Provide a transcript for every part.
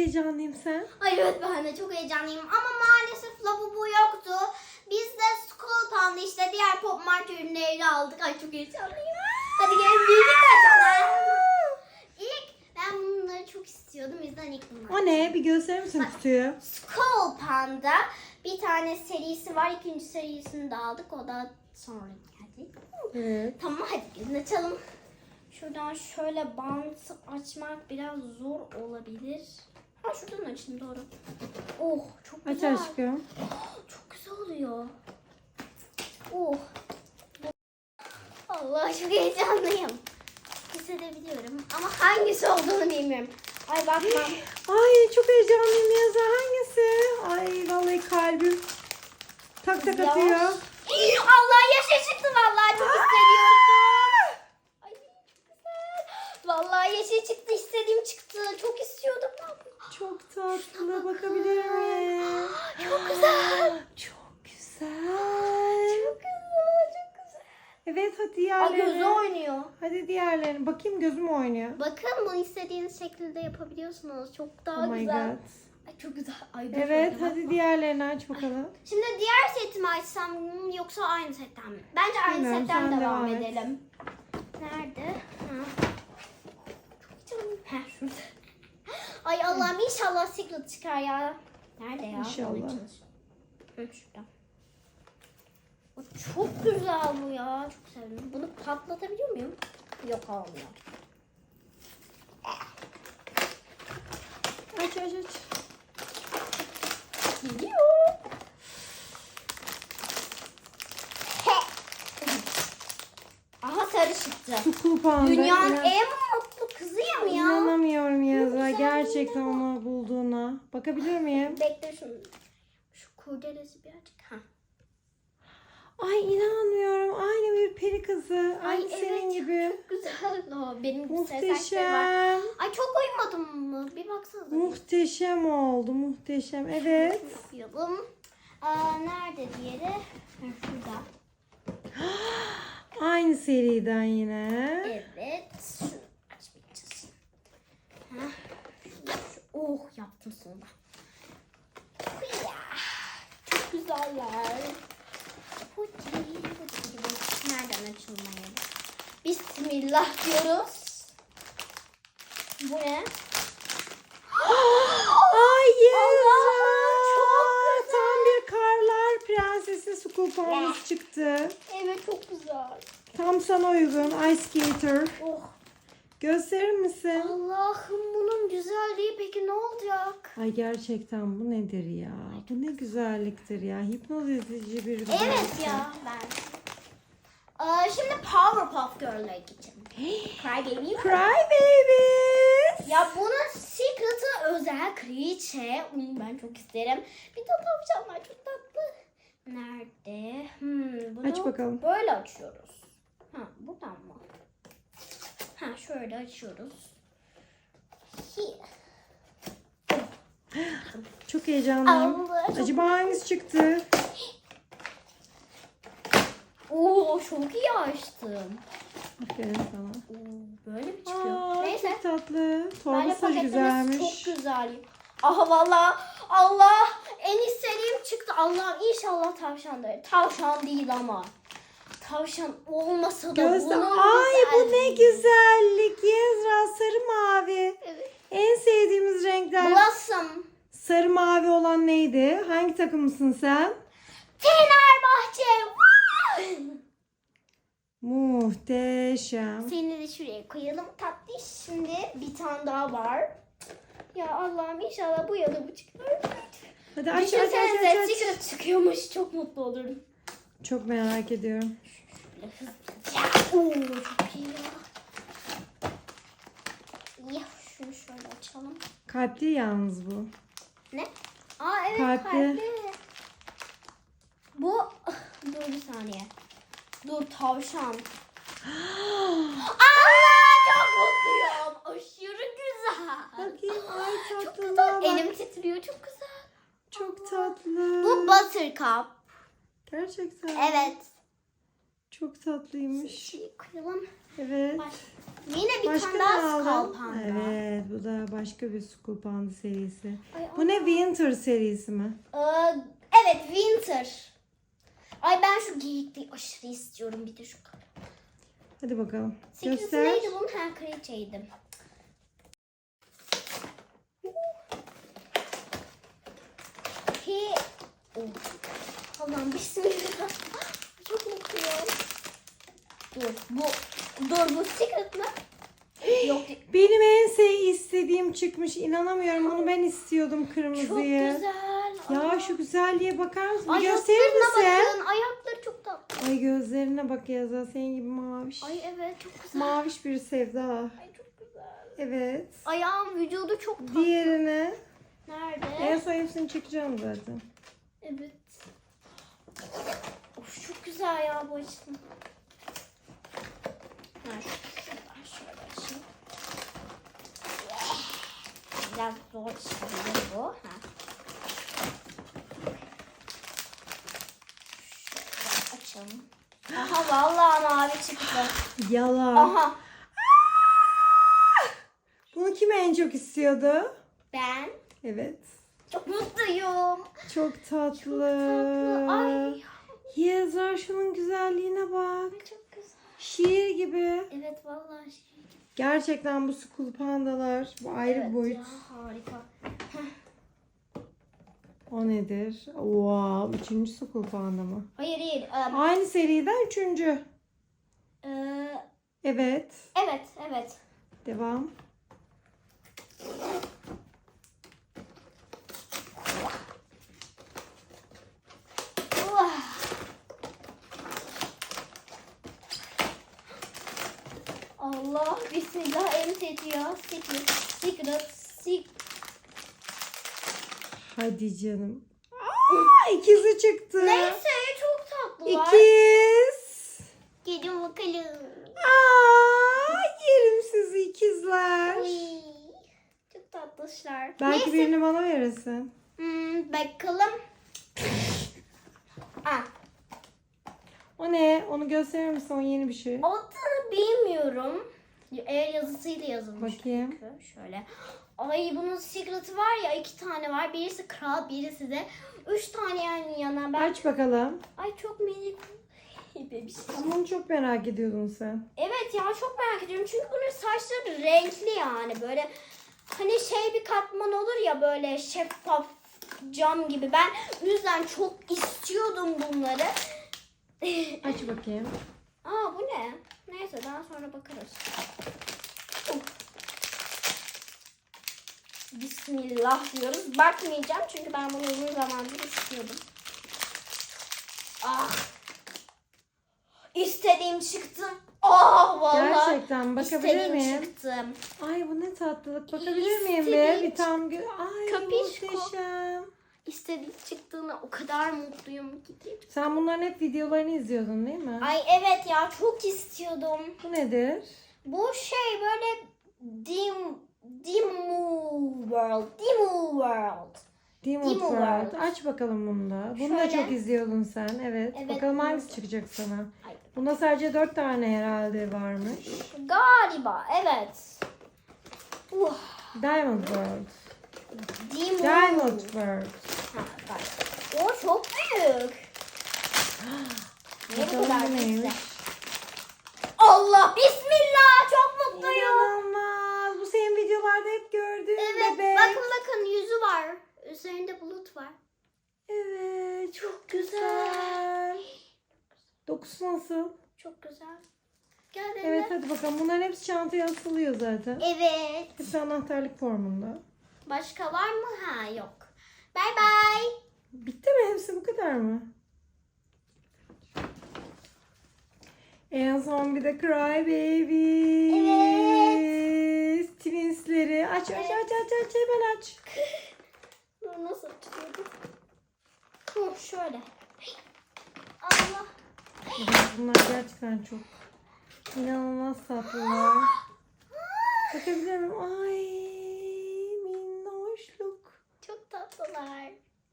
heyecanlıyım sen. Ay evet ben de çok heyecanlıyım ama maalesef lavabo yoktu. Biz de Skull Panda işte diğer Pop Mart ürünlerini aldık. Ay çok heyecanlıyım. Hadi gelin büyük açalım. İlk ben bunları çok istiyordum. O yüzden ilk bunları. O ne? Bir gösterir misin kutuyu? Skull Panda bir tane serisi var. İkinci serisini de aldık. O da sonra geldi. Evet. Tamam hadi gelin açalım. Şuradan şöyle bant açmak biraz zor olabilir. Ha şuradan açayım doğru. Oh çok Aç güzel. aşkım. Çok güzel oluyor. Oh. Allah çok heyecanlıyım. Hissedebiliyorum ama hangisi olduğunu bilmiyorum. Ay bakmam. Ay çok heyecanlıyım Yazar. Hangisi? Ay vallahi kalbim tak tak atıyor. Allah yeşil çıktı vallahi çok hissediyorum. Ay çok güzel. Vallahi yeşil çıktı istediğim çıktı. Çok istiyordum ben. Çok tatlı. Bakabilir miyim? Çok güzel. Çok güzel. Çok güzel, çok güzel. Evet hadi Ay diğerleri. gözü oynuyor. Hadi diğerlerini. Bakayım gözüm oynuyor. Bakın bunu istediğiniz şekilde yapabiliyorsunuz. Çok daha Oh my güzel. god. Ay çok güzel. Ay dur Evet şöyle hadi bak. diğerlerini aç bakalım. Şimdi diğer setimi açsam mı yoksa aynı setten mi? Bence aynı Bilmiyorum, setten sen devam, devam et. edelim. Nerede? Ha. Çok canım. Ha şurada. Ay Allah'ım inşallah Secret çıkar ya. Nerede ya? İnşallah. Hı, şurada. O çok güzel bu ya. Çok sevdim. Bunu patlatabiliyor muyum? Yok olmuyor. Aç aç aç. Geliyor. Aha sarı çıktı. Dünyanın en. İnanamıyorum güzel Gerçekten onu bulduğuna. Bakabilir miyim? Bekle şunu. Şu kurdelesi birazcık. Ha. Ay inanmıyorum. Aynı bir peri kızı. Ay, Aynı senin evet, gibi. Güzel. O, benim. Muhteşem. Ay çok uyumadım mı? Bir baksanıza. Muhteşem oldu. Muhteşem. Evet. Yapalım. Aa, nerede diğeri? Şurada. Aynı seriden yine. Evet. Şunu açmayacağız. Ha. şunu- şu- Oh yaptım sonunda. Çok güzeller. Nereden açılmaya? Bismillah diyoruz. Bu ne? Allah'ım, çok güzel. Tam bir karlar prensesi Sukul pandası çıktı. Evet çok güzel. Tam sana uygun. Ice Skater. Oh. Gösterir misin? Allah'ım bunun güzelliği peki ne olacak? Ay gerçekten bu nedir ya? Bu ne güzelliktir ya. Hipnoz edici bir güzellik. Evet ya ben. Aa, şimdi Powerpuff Girl'e geçelim. Cry Baby. Cry Babies. Ya bunun secret'ı özel kraliçe. Hmm, Ben çok isterim. Bir de tavşanlar çok tatlı. Nerede? Hmm, bunu Aç bakalım. Böyle açıyoruz. Ha buradan mı? Ha şöyle açıyoruz. Çok heyecanlıyım. Allah, çok Acaba hangisi çıktı? Oo çok iyi açtım. Aferin sana. Böyle mi çıkıyor? Aa, Neyse. çok tatlı. Torbası güzelmiş. çok güzel. Aha valla Allah en istediğim çıktı. Allah'ım inşallah tavşandır. Tavşan değil ama. Tavşan olmasa da Gözde. bunun Ay bu ne güzellik. Yezra sarı mavi. Evet. En sevdiğimiz renkler. Blossom. Sarı mavi olan neydi? Hangi takımısın sen? Fenerbahçe. Muhteşem. Seni de şuraya koyalım. Tatlı şimdi bir tane daha var. Ya Allah'ım inşallah bu ya da bu çıkar. Hadi aç aç aç aç. aç. Çıkıyormuş. Çok mutlu olurum. Çok merak ediyorum. Oo çok iyi ya. Ya şunu şöyle açalım. Kalpli yalnız bu. Ne? Aa evet Kalpli. kalpli. Bu dur bir saniye. Dur tavşan. Aa çok mutluyum. Aşırı güzel. Bakayım ay Çok tatlılığa güzel. bak. Elim titriyor çok güzel. Çok tatlı. Bu Buttercup. Gerçekten. Evet. Çok tatlıymış. Şey koyalım. Evet. Baş- Yine bir Başka tane ne daha aldın? Skull Panda. Evet bu da başka bir Skull Panda serisi. Ay, Bu ne Winter serisi mi? Ee, evet Winter. Ay ben şu geyikliği aşırı istiyorum bir de şu kadar. Hadi bakalım. Secret Göster. neydi bunun? Ha kraliçeydi. He... Oh. Allah'ım bismillah. Çok mutluyum. Dur bu... Dur bu secret mi? Yok. Benim en şey istediğim çıkmış. İnanamıyorum. Bunu ben istiyordum Çok kırmızıyı. güzel. Ya Aa. şu güzelliğe bakar mısın? Bir Ayaklarına misin? bakın. Ayakları çok tatlı. Ay gözlerine bak Yazda. Senin gibi maviş. Ay evet çok güzel. Maviş bir sevda. Ay çok güzel. Evet. Ayağın vücudu çok tatlı. Diğerine. Nerede? En son hepsini çekeceğim zaten. Evet. Of çok güzel ya bu açtım. Şu- şuradan şöyle açayım. Biraz zor işlemeli bu. Ha. Şöyle açalım. Aha vallahi mavi çıktı. Yalan. Aha Bunu kim en çok istiyordu? ben Evet. çok mutluyum. Çok tatlı. Tatlı. Evet vallahi şey. Gerçekten bu school pandalar. Bu ayrı bir Evet boyut. ya, harika. O nedir? Wow. Üçüncü school panda mı? Hayır hayır. em, Aynı seriden üçüncü. e, Evet. evet evet. Devam. Allah bismillah elim titriyor. Secret, secret, secret. Hadi canım. Aa, ikizi çıktı. Neyse çok tatlılar. İkiz. Gelin bakalım. Aa, yerim sizi ikizler. Uy, Çok tatlışlar. Belki Neyse. birini bana verirsin. Hmm, bakalım. Ah, O ne? Onu gösterir misin? O yeni bir şey. adını bilmiyorum. El yazısıyla yazılmış. Bakayım. çünkü. Şöyle. Ay bunun secret'ı var ya iki tane var. Birisi kral, birisi de üç tane yan yana. Ben Aç bakalım. ay çok minik bebiş. Ama onu çok merak ediyordun sen. Evet ya çok merak ediyorum. Çünkü bunun saçları renkli yani. Böyle hani şey bir katman olur ya böyle şeffaf cam gibi. Ben o yüzden çok istiyordum bunları. Aç bakayım. Aa bu ne? Neyse daha sonra bakarız. Oh. Bismillah diyoruz. Bakmayacağım çünkü ben bunu uzun zamandır istiyordum. Ah. İstediğim çıktı. Ah vallahi. Gerçekten bakabilir İstediğim miyim? çıktı. Ay bu ne tatlılık. Bakabilir miyim bir? İstediğim Bir tam gö- Ay Kapişko. muhteşem. İstediğim çıktığına o kadar mutluyum ki. Sen bunların hep videolarını izliyordun değil mi? Ay evet ya çok istiyordum. Bu nedir? Bu şey böyle dim Dimu World. Dimu World. Demon World. World. Aç bakalım bunu da. Bunu da Şöyle. çok izliyordun sen. Evet. Evet, bakalım hangisi da. çıkacak sana. Ay. Bunda sadece dört tane herhalde varmış. Galiba evet. Uh, Diamond World. Dimu. Diamond World. Ha, bak. O çok büyük. ne Bakalım kadar neymiş? Allah bismillah çok mutluyum. İnanılmaz. Bu senin videolarda hep gördüğün Evet bebek. bakın bakın yüzü var. Üzerinde bulut var. Evet. Çok güzel. güzel. Dokusu nasıl? Çok güzel. Gel benimle. Evet hadi bakalım. Bunların hepsi çantaya asılıyor zaten. Evet. Hepsi anahtarlık formunda. Başka var mı? Ha yok. Bay bay. Bitti mi? Hepsi bu kadar mı? En son bir de Cry Baby. Evet. Twinsleri. Aç aç aç aç aç hemen aç. Dur nasıl açılıyordu? Hı, şöyle. Allah. Evet, Bunlar gerçekten çok inanılmaz tatlılar. Bakabilir miyim? Ay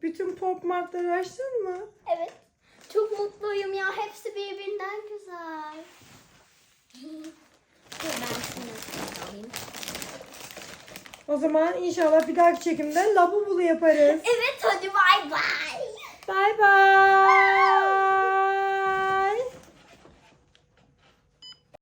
Bütün pop markları açtın mı? Evet. Çok mutluyum ya. Hepsi birbirinden güzel. Ben şunu alayım. O zaman inşallah bir dahaki çekimde labu bulu yaparız. Evet hadi bay bay. Bay bay.